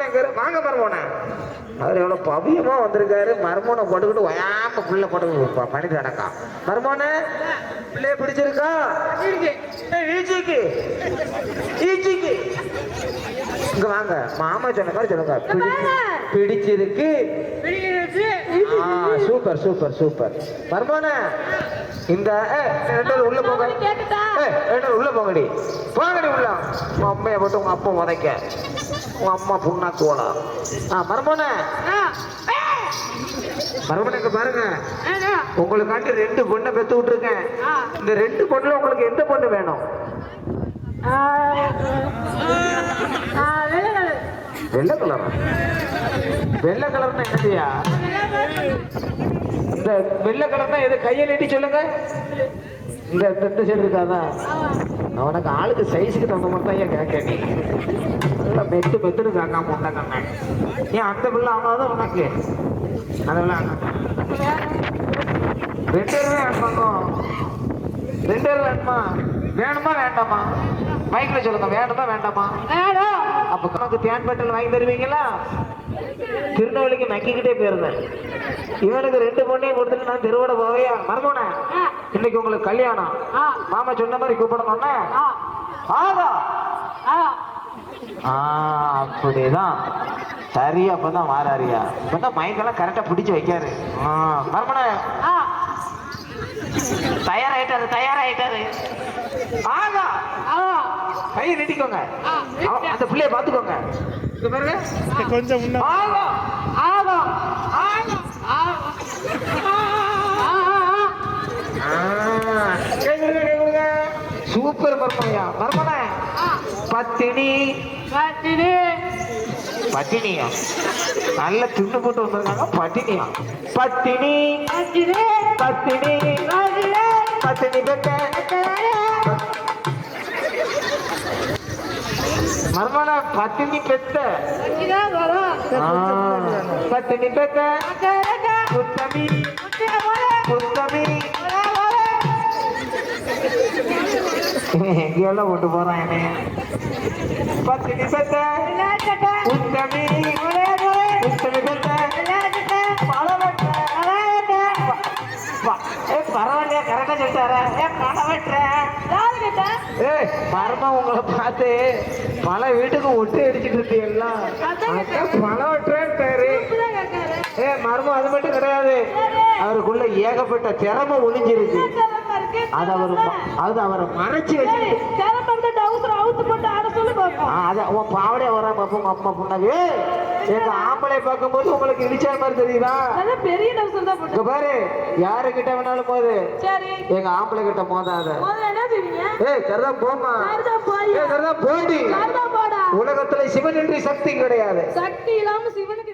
மருமனை எங்க இரு- வாங்க மருமனை. அவர் எவ்வளவு பவியமா வந்திருக்காரு. மருமனை போட்டுக்கிட்டு ஒயாம புள்ள போட்டு பண்ணிட்டு நடக்கா மருமனை பிள்ளைய பிடிச்சிருக்கா? ஈச்சிக்கு ஈச்சிக்கு இங்க வாங்க. மாமா சொன்ன மாதிரி சொல்லுங்க. பிடிச்சு- பிடிச்சிருக்கு. ஆ, சூப்பர் சூப்பர் சூப்பர். மர்மோன இந்த ரெண்டு பேரும் உள்ள போங்க. ரெண்டு பேரும் உள்ள போங்கடி. போங்கடி உள்ள. உங்க அம்மையை போட்டு உங்க அப்பா உதைக்க. உங்க அம்மா புண்ணாக்கு ஓலா ஆ மர்மோன இங்க பாருங்க. உங்களுக்காண்டி ரெண்டு பொண்ணை பெத்து விட்டுருக்கேன். இந்த ரெண்டு பொண்ணுல உங்களுக்கு எந்த பொண்ணு வேணும்? வெள்ளை கலரா. வெள்ளை கலர்னா என்னதுயா இந்த வெள்ளை கலர்னா எது கையை நீட்டி சொல்லுங்க. இந்த இந்த சைடு இருக்காதா அவனுக்கு ஆளுக்கு சைஸுக்கு தகுந்த மாதிரி தான் ஏன் கேட்க நீ நல்லா மெத்து மெத்துன்னு கேட்காம உண்டாங்க ஏன் அந்த பிள்ளை ஆகாதான் உனக்கு? அதெல்லாம் ரெண்டு பேருமே வேணும் ரெண்டு பேரும் வேணுமா? வேணுமா வேண்டாமா? மைக்கில் சொல்லுங்க. வேணுமா வேண்டாமா? அப்ப நமக்கு தேன் பட்டல் வாங்கி தருவீங்களா? திருநெல்வேலிக்கு நக்கிக்கிட்டே போயிருந்தேன். இவனுக்கு ரெண்டு பொண்ணையும் கொடுத்துட்டு நான் திருவிட போவையா மறந்தோனே இன்னைக்கு உங்களுக்கு கல்யாணம். மாமா சொன்ன மாதிரி கூப்பிடணும்னா. ஆகா. ஆ. அப்படிதான். சரி அப்பதான் மாறாரியா இப்பதான் மைக்கெல்லாம் கரெக்டா பிடிச்சு வைக்காரு. ஆ மறுமண தயாராயிட்டாரு தயாராயிட்டாரு. ஆகா. கையை நீட்டிக்கோங்க. அந்த பிள்ளைய பாத்துக்கோங்க கொஞ்சம் முன்ன ஆகா ஆகா சூப்பர் மர்மனையா மர்மன? பத்தினி. பட்டினியா நல்ல தின்னு போட்டு வந்திருக்காங்க பட்டினியா? பத்தினி. பத்தினி. பத்தினி. பெத்த மர்மனா பத்தினி பெத்த. பத்தினி பெத்த. புத்தமி. புத்தமி. எங்கேயெல்லாம் கொண்டு போறான் என்னைய. பத்தினி பெத்த. புத்தமி. புத்தமி பெத்த. பரவாயில்லையா கரெக்டா சொல்லிட்டாரா? ஏன் பணம் வெட்டுற ஏய் மர்மம் உங்களை பார்த்து பல வீட்டுக்கு ஒட்டு அடிச்சிட்டு இருக்கீங்களா பழம் வெட்டுறாரு ஏ மர்மம் அது மட்டும் கிடையாது. அவருக்குள்ள ஏகப்பட்ட திறமை ஒளிஞ்சிருக்கு. அது அவர் அது அவரை மறைச்சு வச்சு அத உன் பாவடையா வரா பாப்பா உங்க அம்மா பொண்ணாவே எங்க ஆம்பளை பார்க்கும்போது உங்களுக்கு இடிச்சா மாதிரி தெரியுதா? பெரிய டவுசர் தான் பாரு யாரு கிட்ட வேணாலும் போது சரி. எங்க ஆம்பளை கிட்ட மோதாத. ஏய் கருதா போமா கருதா போடா. உலகத்துல சிவன் என்று சக்தி கிடையாது. சக்தி இல்லாம சிவனுக்கு